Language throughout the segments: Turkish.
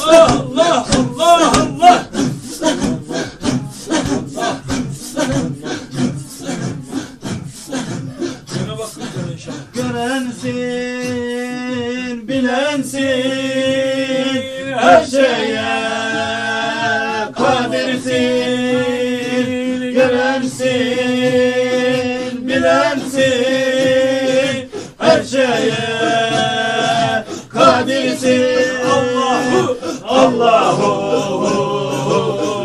Allah Allah Allah. Görensin, bilensin, her şeye kadirsin. Görensin, bilensin, her şeye kadirsin. Allahu,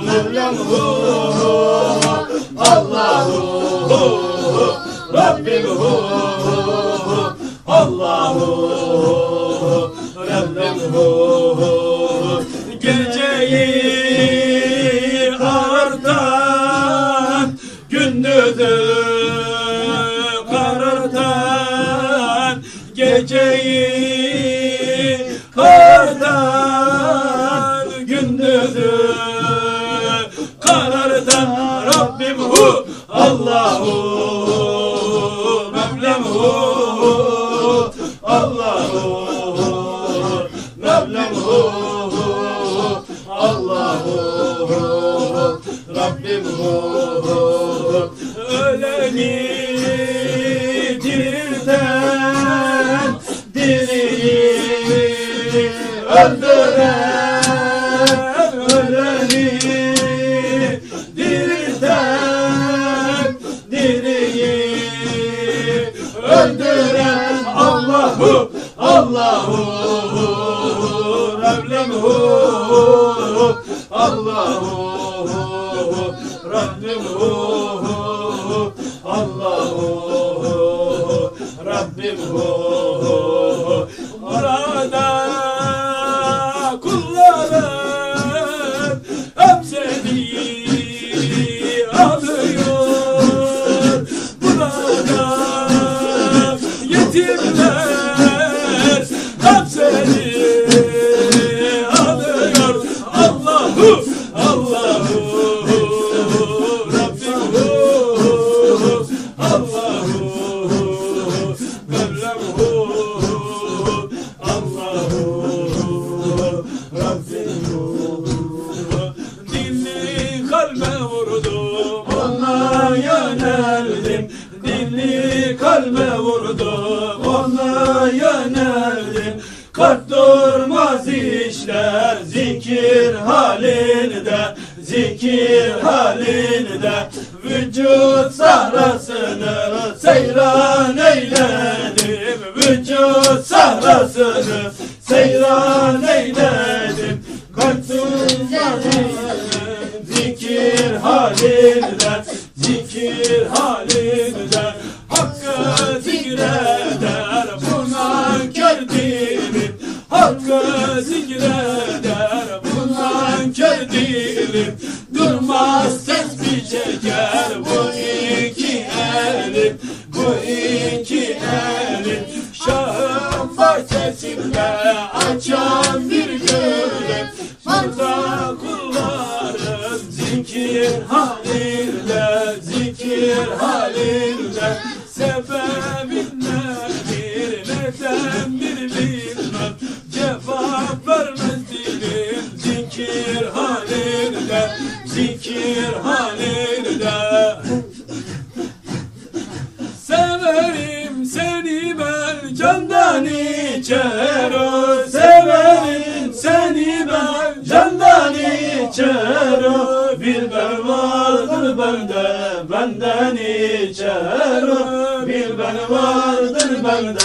Mevlamhu, Allahu, Rabbimhu, Allahu, Rabbim Öleni dirilten diriyi öldüren öleni dirilten diriyi öldüren Allahu Allahu Rabbimhu Allahu Cool. Ona yöneldim Kalp durmaz işler zikir halinde Zikir halinde. Vücut sahrasını seyran eyledim. Vücut sahrasını seyran eyledim. Kalp durmaz zikir halinde elim Bu iki elim Şahın bahçesinde açan bir gülüm Burada kulların zikir halinde Zikir halinde. Sebebin nedir nedendir bilmem Bir ben vardır bende benden içer. O Bir ben vardır bende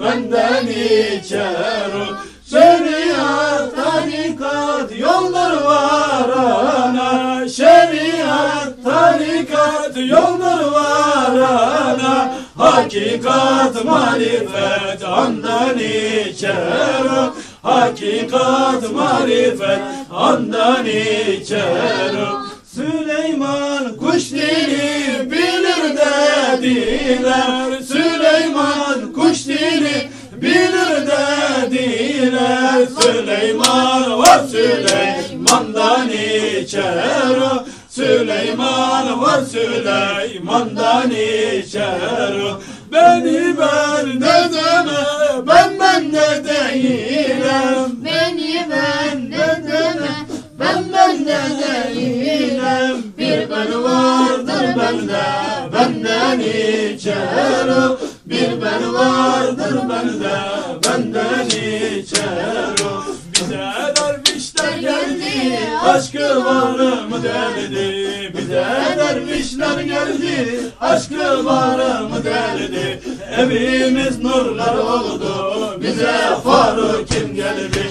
benden içer. O Şeriat tarikat yollar var ana. Şeriat tarikat yollar var ana. Hakikat marifet andan içer. o Hakikat marifet andan içer. O Süleyman kuş dili bilir dediler Süleyman kuş dili bilir dediler Süleyman var Süleyman'dan içer. Süleyman var Süleyman'dan içer Beni ben ne ben ben ne değilim. Beni ben ne deme ben ben ne değilim. Bir ben vardır bende benden içerim. Bir ben vardır bende benden içerim. Bize dervişler geldi aşkı var mı dedi dervişler geldi Aşkı var mı derdi. Evimiz nurlar oldu Bize Faruk kim geldi.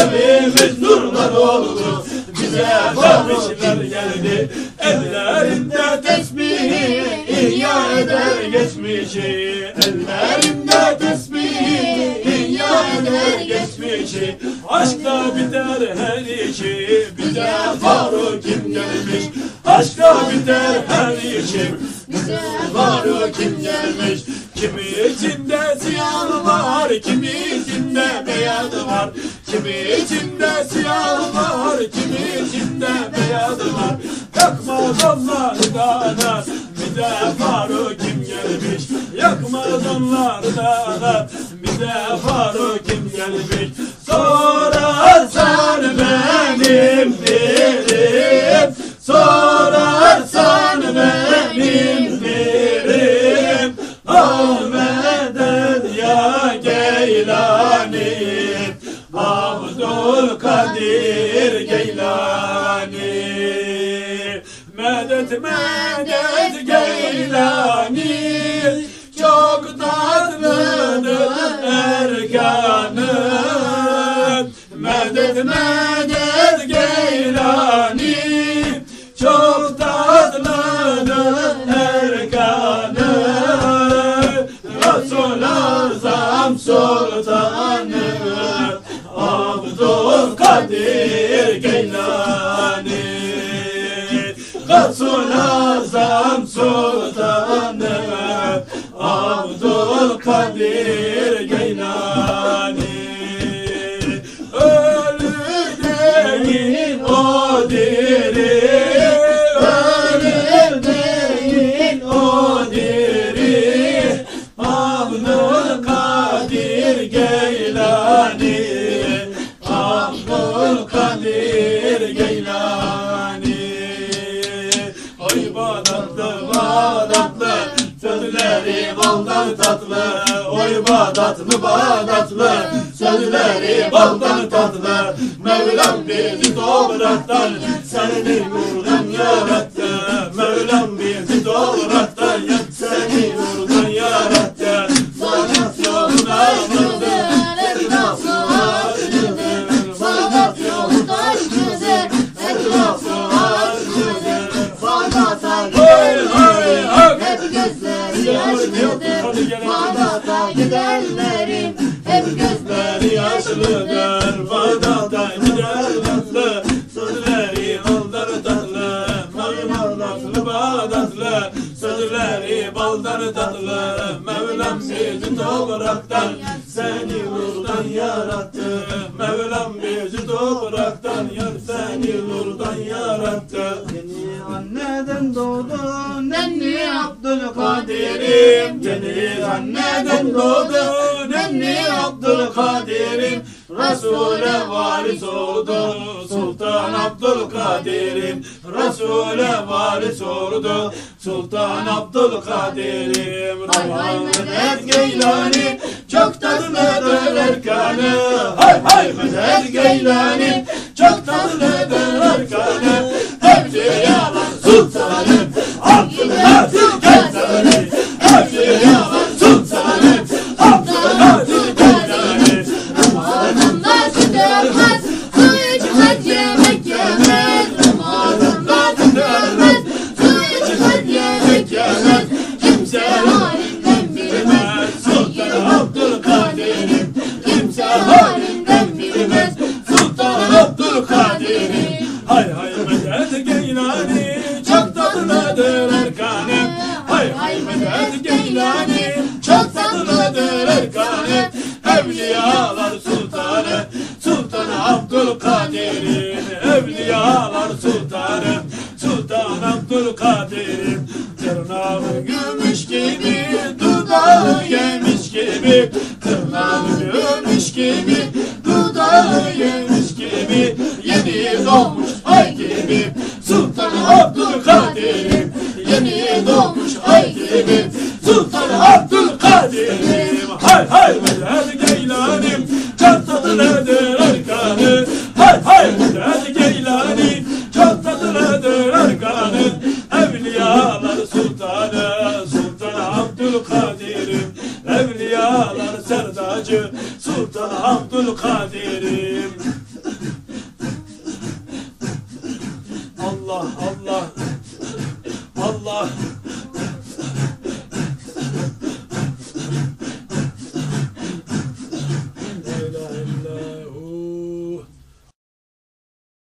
Evimiz nurlar oldu Bize dervişler geldi. Ellerinde tesbihi İhya eder geçmişi. Ellerimde tesbihi İhya eder geçmişi. Aşkla biter her işi Bize Faruk kim gelmiş Aşkla biter her işi Bize Faruk kim gelmiş? Kimi içinde siyah var Kimi içinde beyaz var. Kimi içinde siyah var Kimi içinde beyaz var. Yakmaz onları da Bize Faruk kim gelmiş? Yakmaz onları da Bize Faruk kim gelmiş? Sorarsan benim birim Sorarsan benim birim Ahmet'en ya Geylani. Abdülkadir Geylani. Medet medet Geylani. Çok tatlıdır erkanı. Medet medet Sultanı Abdülkadir Geylani. Resul Azam Bağdatlı Bağdatlı Sözleri baldan tatlı. Mevlam bizi topraktan Seni nurdan yarattı. Mevlam bizi topraktan Seni nurdan yarattı. Sanat yoluna alındı Etrafı aşkıdır Sanat yolunda aşkıdır Etrafı aşkıdır Bağdat'a hay hep gözleri yaşlıdır Gidenlerin hep gözleri yaşlıdır yaşlıdır Bağdat'a gider tatlı Sözleri baldan tatlı Mevlam tatlı Bağdatlı. Sözleri baldan tatlı Mevlam bizi topraktan Seni nurdan yarattı. Mevlam bizi topraktan Yar seni nurdan yarattı anneden doğdun Nenni Abdülkadir'im. Deniz anneden doğdu Nenni Abdülkadir'im. Resul'e varis oldu Sultan Abdülkadir'im. Resul'e varis oldu Sultan Abdülkadir'im. Medet Geylani Çok tatlıdır erkanı Hay hay Medet Geylani Çok tatlıdır erkanı Evliyalar sultanım Abdülkadir Geylani Evliyalar sultanı Sultan Abdülkadir'im. Tırnağı gümüş gibi Dudağı yemiş gibi. Tırnağı gümüş gibi Dudağı yemiş gibi. Yeni doğmuş ay gibi Sultan Abdülkadir'im. Yeni doğmuş ay gibi Sultan Abdülkadir'im. Hay hay Medet Geylanim Çantada tatlıdır erkanı Hay hay Medet serdacı Sultan Abdülkadir'im. Allah Allah. Allah